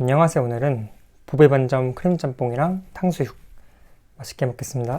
안녕하세요. 오늘은 보배 반점 크림 짬뽕이랑 탕수육 맛있게 먹겠습니다.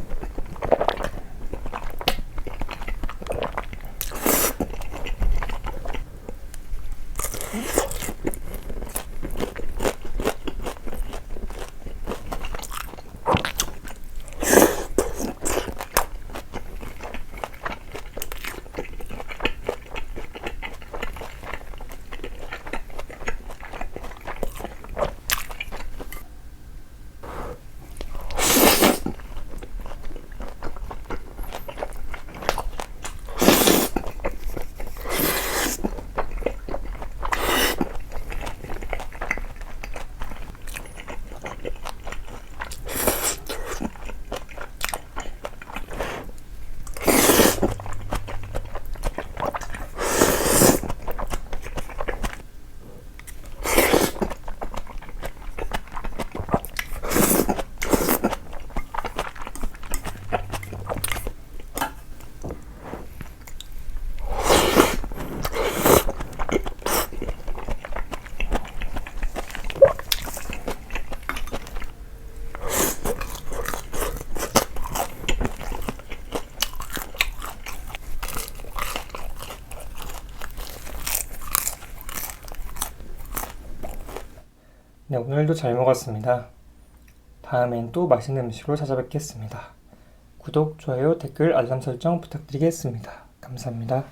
네, 오늘도 잘 먹었습니다. 다음엔 또 맛있는 음식으로 찾아뵙겠습니다. 구독, 좋아요, 댓글, 알람 설정 부탁드리겠습니다. 감사합니다.